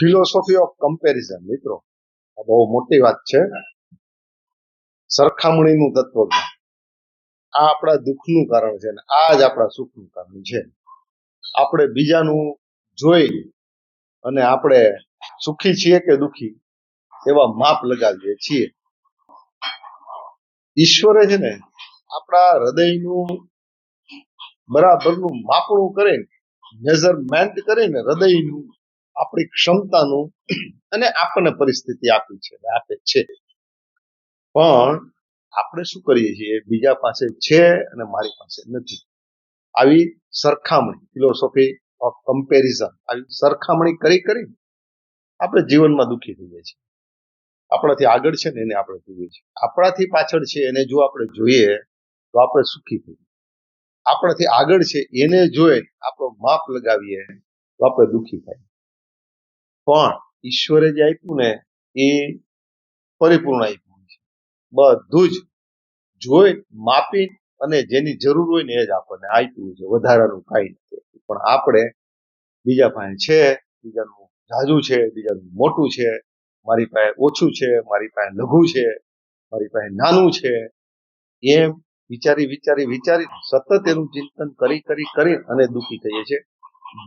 Philosophy of comparison મિત્રો. આ બહુ મોટી વાત છે. સરખામણીનું તત્વજ્ઞાન આ આપણા દુઃખનું કારણ છે અને આ જ આપણા સુખનું કારણ છે. આપણે બીજાનું જોઈ અને આપણે સુખી છીએ કે દુઃખી, એવા માપ લગાવીએ છીએ. ઈશ્વરે છે ને આપણા હૃદયનું બરાબરનું માપણું કરે મેઝરમેન્ટ કરીને હૃદયનું આપણી ક્ષમતાનું અને આપણને પરિસ્થિતિ આપી છે આપે છે. પણ આપણે શું કરીએ છીએ? બીજા પાસે છે અને મારી પાસે નથી. આવી સરખામણી ફિલોસોફી ઓફ કમ્પેરિઝન આવી સરખામણી કરી કરી આપણે જીવનમાં દુઃખી થઈએ છીએ. આપણાથી આગળ છે ને એને આપણે જોઈએ છીએ. આપણાથી પાછળ છે એને જો આપણે જોઈએ, તો આપણે સુખી થઈએ. આપણાથી આગળ છે એને જોઈ આપણો માપ લગાવીએ, તો આપણે દુઃખી થાય. પણ ઈશ્વરે જે આપ્યું ને, એ પરિપૂર્ણ આપ્યું છે. બધું જ જોઈ, માપી અને જેની જરૂર હોય ને એ જ આપણને આપ્યું છે. વધારાનું કાંઈ નથી પણ આપણે બીજા પાસે છે, બીજાનું જાજુ છે, બીજાનું મોટું છે, મારી પાસે ઓછું છે, મારી પાસે લઘુ છે, મારી પાસે નાનું છે, એમ વિચારી વિચારી વિચારી સતત એનું ચિંતન કરી કરી કરી અને દુઃખી થઈએ છીએ.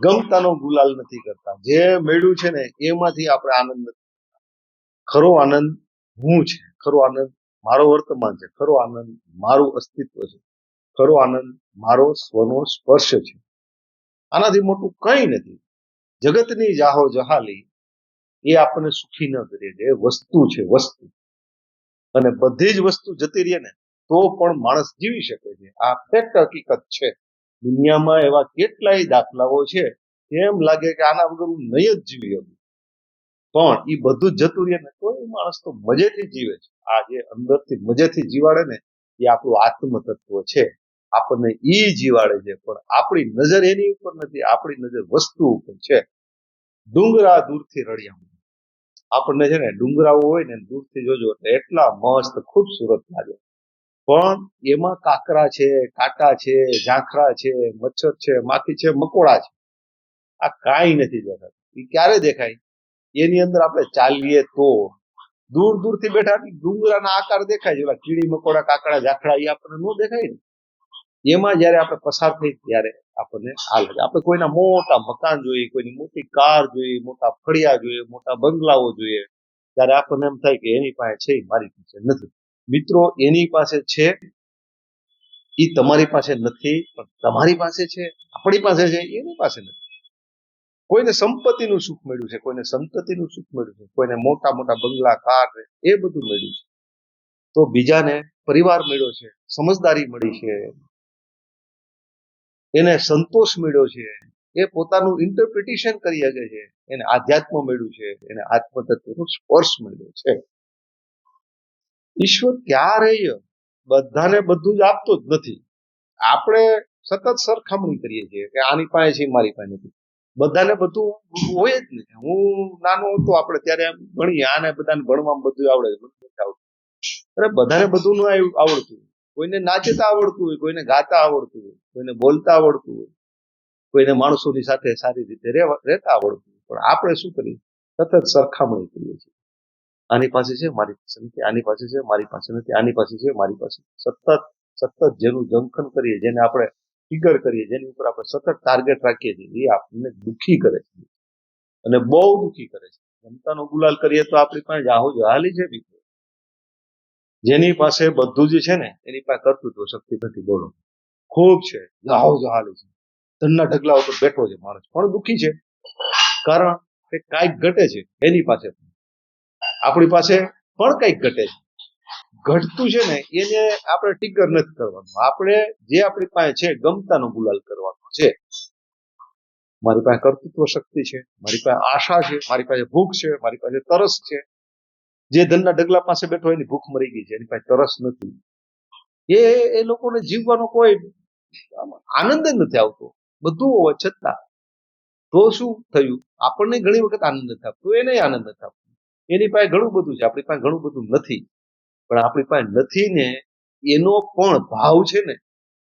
ગમતાનો ગુલાલ નથી કરતા. જે મેળ્યું છે ને, એમાંથી આપણે આનંદ નથી ખરો આનંદ હું છે? ખરો આનંદ મારો વર્તમાન છે? ખરો આનંદ મારું અસ્તિત્વ છે? ખરો આનંદ મારો સ્વનો સ્પર્શ છે? આનાથી મોટું કંઈ નથી. જગતની જાહો જહાલી એ આપણને સુખી ન કરી. એ વસ્તુ છે, વસ્તુ. અને બધી જ વસ્તુ જતી રહે ને, તો પણ માણસ જીવી શકે છે. આ ફેક્ટ હકીકત છે. દુનિયામાં એવા કેટલાય દાખલાઓ છે, એમ લાગે કે આના વગર હું નહીં જ જીવી શકું. પણ એ બધું જ જતું રહે ને એ માણસ તો મજેથી જીવે છે. આ જે અંદરથી મજેથી જીવાડે ને, એ આપણું આત્મતત્વ છે. આપણને એ જીવાડે છે, પણ આપણી નજર એની ઉપર નથી, આપણી નજર વસ્તુ ઉપર છે. ડુંગરા દૂરથી રળિયા આપણને છે ને ડુંગરાઓ હોય ને દૂરથી જોજો એટલે એટલા મસ્ત, ખૂબસૂરત લાગે. પણ એમાં કાકરા છે, કાંટા છે, ઝાંખરા છે, મચ્છર છે, માખી છે, મકોડા છે. આ કાંઈ નથી દેખાતું. એ ક્યારે દેખાય? એની અંદર આપણે ચાલીએ તો. દૂર દૂરથી બેઠા ડુંગરાના આકાર દેખાય છે. કીડી, મકોડા, કાકડા, ઝાંખરા એ આપણને ન દેખાય ને. એમાં જયારે આપણે પસાર થઈ ત્યારે આપણને આ લાગે. આપણે કોઈના મોટા મકાન જોઈએ, કોઈની મોટી કાર જોઈએ, મોટા ફળિયા જોઈએ, મોટા બંગલાઓ જોઈએ, ત્યારે આપણને એમ થાય કે એની પાસે છે, મારી પાસે નથી. મિત્રો, એની પાસે છે. એ તમારી પાસે નથી, પણ તમારી પાસે છે. આપણી પાસે છે, એની પાસે નથી. કોઈને સંપત્તિનું સુખ મળ્યું છે, કોઈને સંતતિનું સુખ મળ્યું છે, કોઈને મોટા મોટા બંગલા, કાર, એ બધું મળ્યું છે. તો બીજાને પરિવાર મળ્યો છે, સમજદારી મળી છે. એને સંતોષ મળ્યો છે. એ પોતાનું ઇન્ટરપ્રિટેશન કરી શકે છે. એને આધ્યાત્મ મળ્યું છે. એને આત્મતત્વનો સ્પર્શ મળ્યો છે. ઈશ્વર ક્યારેય બધાને બધું જ આપતો જ નથી. આપણે સતત સરખામણી કરીએ છીએ કે આની પાસે છે, મારી પાસે નથી. બધાને બધું હોય જ નહીં હું નાનો હતો, આપણે ત્યારે ભણીએ, આને બધાને ભણવામાં બધું આવડે આવડતું. અરે, બધાને બધું ન આવ- આવડતું હોય. કોઈને નાચતા આવડતું હોય, કોઈને ગાતા આવડતું હોય, કોઈને બોલતા આવડતું હોય, કોઈને માણસોની સાથે સારી રીતે રહેતા આવડતું હોય. પણ આપણે શું કરીએ? સતત સરખામણી કરીએ છીએ. આની પાસે છે, મારી પાસે નથી, આની પાસે છે, મારી પાસે નથી, આની પાસે છે, મારી પાસે સતત સતત જેનું જંખન કરીએ, જેને આપણે ફિગર કરીએ, જેની ઉપર આપણે સતત ટાર્ગેટ રાખીએ છીએ, એ આપણને દુઃખી કરે છે. અને બહુ દુઃખી કરે છે. જમતાનો ગુલાલ કરીએ તો આપણી પાસે જાહો જહાલી છે મિત્રો. જેની પાસે બધું જ છે ને, એની પાસે કર્તૃત્વ શક્તિ નથી, બોલો. ખૂબ છે જાહો જહાલી છે. ધનના ઢગલા ઉપર બેઠો છે માણસ. પણ દુઃખી છે. કારણ કે કાંઈક ઘટે છે, એની પાસે આપણી પાસે પણ કંઈક ઘટે છે. ઘટતું છે ને, એને આપણે ટીકર નથી કરવાનું. આપણે જે આપણી પાસે છે, ગમતાનો ગુલાલ કરવાનો છે. મારી પાસે કર્તૃત્વ શક્તિ છે, મારી પાસે આશા છે, મારી પાસે ભૂખ છે, મારી પાસે તરસ છે. જે ધનના ડગલા પાસે બેઠો એની ભૂખ મરી ગઈ છે, એની પાસે તરસ નથી. એ એ લોકોને જીવવાનો કોઈ આનંદ નથી આવતો. બધું હોવા છતાં તો શું થયું? આપણને ઘણી વખત આનંદ નથી આપતો એને આનંદ નથી આપતો એની પાસે ઘણું બધું છે. આપણી પાસે ઘણું બધું નથી. પણ આપણી પાસે નથી ને, એનો પણ ભાવ છે ને,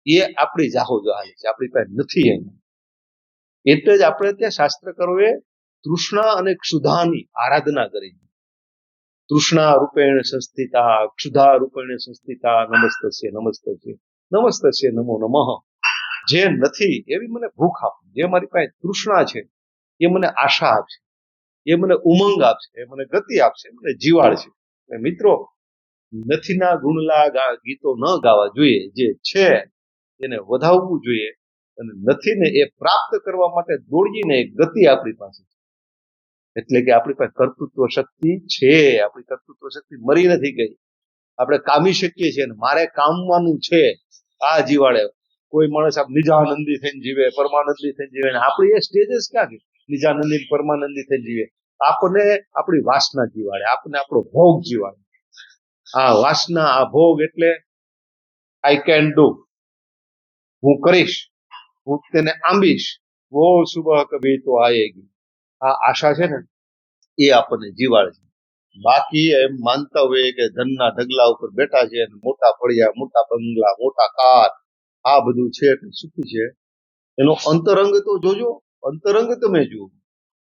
એ આપણી જાહો છે. આપણી પાસે નથી એનો. એટલે જ આપણે ત્યાં શાસ્ત્રકારોએ તૃષ્ણા અને ક્ષુધાની આરાધના કરી. તૃષ્ણા રૂપેણ સંસ્થિતા, ક્ષુધા રૂપેણ સંસ્થિતા, નમસ્તસ્ય નમસ્તસ્ય નમસ્તસ્ય નમો નમઃ. જે નથી એવી મને ભૂખ આપે. જે મારી પાસે તૃષ્ણા છે, એ મને આશા આપશે એ મને ઉમંગ આપશે, એ મને ગતિ આપશે મને જીવાડશે. મિત્રો, નથીના ગુણલા ગીતો ન ગાવા જોઈએ, જે છે, એને વધાવવું જોઈએ અને નથીને એ પ્રાપ્ત કરવા માટે દોડીને ગતિ આપણી પાસે. એટલે કે આપણી પાસે કર્તૃત્વ શક્તિ છે, આપણી કર્તૃત્વ શક્તિ મરી નથી ગઈ. આપણે કામી શકીએ છીએ અને મારે કામવાનું છે, આ જીવાડે. કોઈ માણસ આપ નિજાનંદી થઈને જીવે, પરમાનંદી થઈને જીવે આપણી એ સ્ટેજસ ક્યાં છે નિજાનંદી પરમાનંદી થઈ જીવે આપણને આપણી વાસના જીવાડે, આપણને આપણો ભોગ જીવાડે. આ વાસના, આ ભોગ એટલે આઈ કેન ડુ હું કરીશ, હું તેને આંબીશ. વો સુબહ કભી તો આયેગી. આ આશા છે ને, એ આપણને જીવાડે છે. બાકી એમ માનતા હોય કે ધનના ઢગલા ઉપર બેઠા છે મોટા ફળિયા, મોટા બંગલા, મોટા કાર, આ બધું છે સુખી છે. એનો અંતરંગ તો જોજો અંતરંગ તમે જુઓ.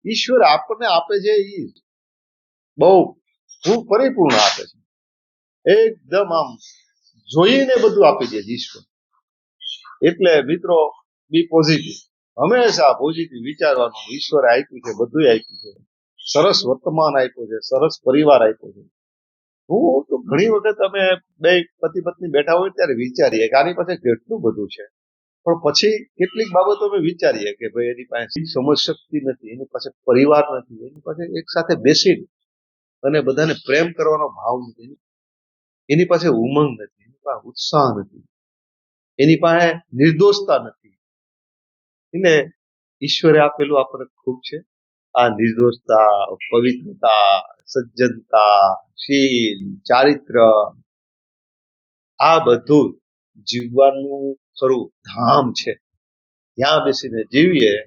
ઈશ્વર આપણને આપે છે એ બહુ ખૂબ પરિપૂર્ણ આપે છે. એકદમ આમ જોઈને બધું આપી દે ઈશ્વર. એટલે મિત્રો બી પોઝિટિવ હંમેશા પોઝિટિવ વિચારવાનું ઈશ્વર આપ્યું છે બધું આપ્યું છે. સરસ વર્તમાન આપ્યું છે, સરસ પરિવાર આપ્યો છે. હું તો ઘણી વખત અમે બે પતિ પત્ની બેઠા હોય ત્યારે વિચારીએ કે આની પાસે કેટલું બધું છે. પણ પછી કેટલીક બાબતો અમે વિચારીએ કે ભાઈ એની પાસે સમજ શક્તિ નથી, એની પાસે પરિવાર નથી, એની પાસે એક સાથે બેસીને અને બધાને પ્રેમ કરવાનો ભાવ નથી એની પાસે ઉમંગ નથી, એની પાસે ઉત્સાહ નથી, એની પાસે નિર્દોષતા નથી. એટલે ઈશ્વરે આપેલું આપણને ખૂબ છે. આ નિર્દોષતા, પવિત્રતા, સજ્જનતા, શીલ, ચારિત્ર, આ બધું જીવવાનું ખરું ધામ છે. ત્યાં બેસીને જીવીએ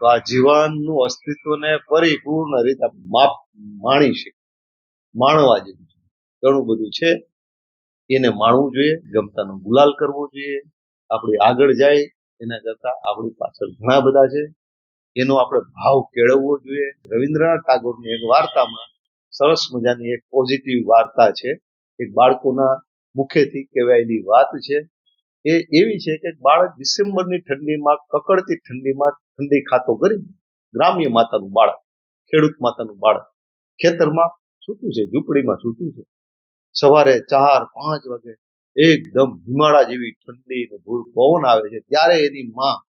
તો આ જીવનનું અસ્તિત્વને પરિપૂર્ણ રીતે માપ, માણી શકે માણવા જેવું છે. ઘણું બધું છે. એને માણવું જોઈએ ગમતાનો ગુલાલ કરવો જોઈએ. આપણે આગળ જાય, એના કરતા આપણી પાછળ ઘણા બધા છે. એનો આપણે ભાવ કેળવવો જોઈએ. રવિન્દ્રનાથ ટાગોરની એક વાર્તામાં સરસ મજાની એક પોઝિટિવ વાર્તા છે. એક બાળકોના મુખેથી કહેવાયેલી વાત છે. એ એવી છે કે બાળક ડિસેમ્બરની ઠંડીમાં, કકડતી ઠંડીમાં ઠંડી ખાતો કરી ગ્રામ્ય માતાનું બાળક, ખેડૂત માતાનું બાળક ખેતરમાં સૂતું છે, ઝૂંપડીમાં સૂતું છે. સવારે ચાર, પાંચ વાગે એકદમ હિમાળા જેવી ઠંડી ને ભૂર પવન આવે છે. ત્યારે એની માં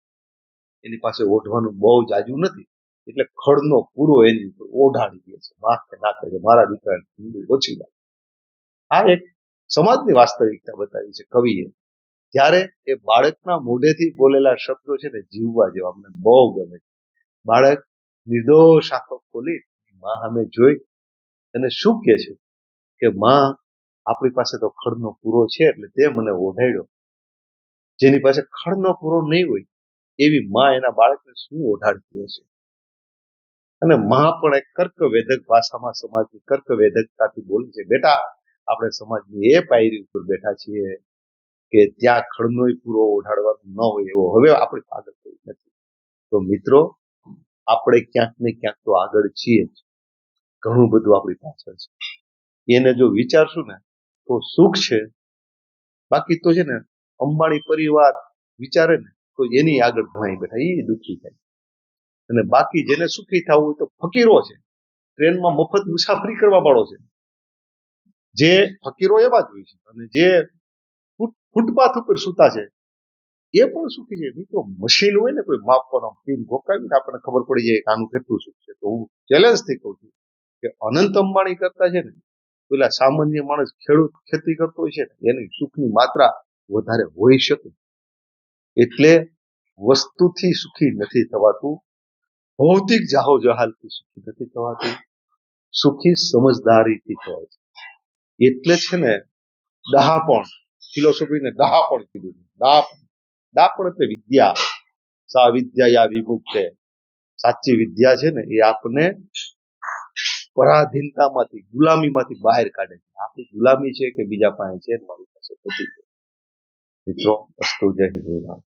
એની પાસે ઓઢવાનું બહુ જાજુ નથી. એટલે ખડનો પૂરો એની ઉપર ઓઢાડી દે છે. માથે નાખે છે. મારા દીકરાને ઠંડી ઓછી લાગે. આ એક સમાજની વાસ્તવિકતા બતાવી છે કવિએ. ત્યારે એ બાળકના મોઢેથી બોલેલા શબ્દો છે ને જીવવા જેવા, અમને બહુ ગમે બાળક નિર્દોષ આંખો ખોલી, માં અમે જોઈ અને શું કે છે? કે માં, આપણી પાસે તો ખડનો પૂરો છે એટલે તે મને ઓઢાડ્યો જેની પાસે ખડનો પૂરો નહીં હોય, એવી માં એના બાળકને શું ઓઢાડતી હશે અને માં પણ એક કર્કવેધક ભાષામાં સમાજની કર્કવેધકતાથી બોલી છે, બેટા આપણે સમાજની એ પાયરી ઉપર બેઠા છીએ કે ત્યાં ખડનોય પૂરો ઓઢાડવાનો ન હોય એવો હવે આપણે આગળ કોઈ નથી. તો મિત્રો, આપણે ક્યાંક ને ક્યાંક તો આગળ છીએ જ. ઘણું બધું આપણી પાછળ છે. એને જો વિચારશું ને, તો સુખ છે. બાકી તો છે ને, અંબાણી પરિવાર વિચારે ને, તો એની આગળ ભણાઈ બેઠા એ દુઃખી થાય. અને બાકી જેને સુખી થવું હોય તો ફકીરો છે. ટ્રેનમાં મફત મુસાફરી કરવા વાળો છે. જે ફકીરો એવા જ હોય છે. અને જે ફૂટ- ફૂટપાથ ઉપર સૂતા છે, એ પણ સુખી છે. મિત્રો, મશીન હોય ને, કોઈ માપવાનો પિન ગોકાવીને આપણને ખબર પડી જાય કે આનું કેટલું સુખ છે. તો હું ચેલેન્જથી કહું છું કે અનંત અંબાણી કરતા છે ને, પેલા સામાન્ય માણસ ખેડૂત ખેતી કરતો હોય છે ને, એની સુખની માત્રા વધારે હોઈ શકે. એટલે વસ્તુથી સુખી નથી થવાતું, ભૌતિક જાહો જહાલથી સુખી નથી થવાતું, સુખી સમજદારીથી થવાય છે એટલે છે ને ડહાપણ ફિલોસોફીને ડહાપણ કીધું છે. ડહાપણ એટલે વિદ્યા. સા વિદ્યા યા વિમુક્તે. સાચી વિદ્યા છે ને એ આપને પરાધીનતામાંથી, ગુલામીમાંથી બહાર કાઢે છે. આપણી ગુલામી છે કે બીજા પાસે છે મારી પાસે બધી મિત્રો, અસ્તુ જય હિન્દ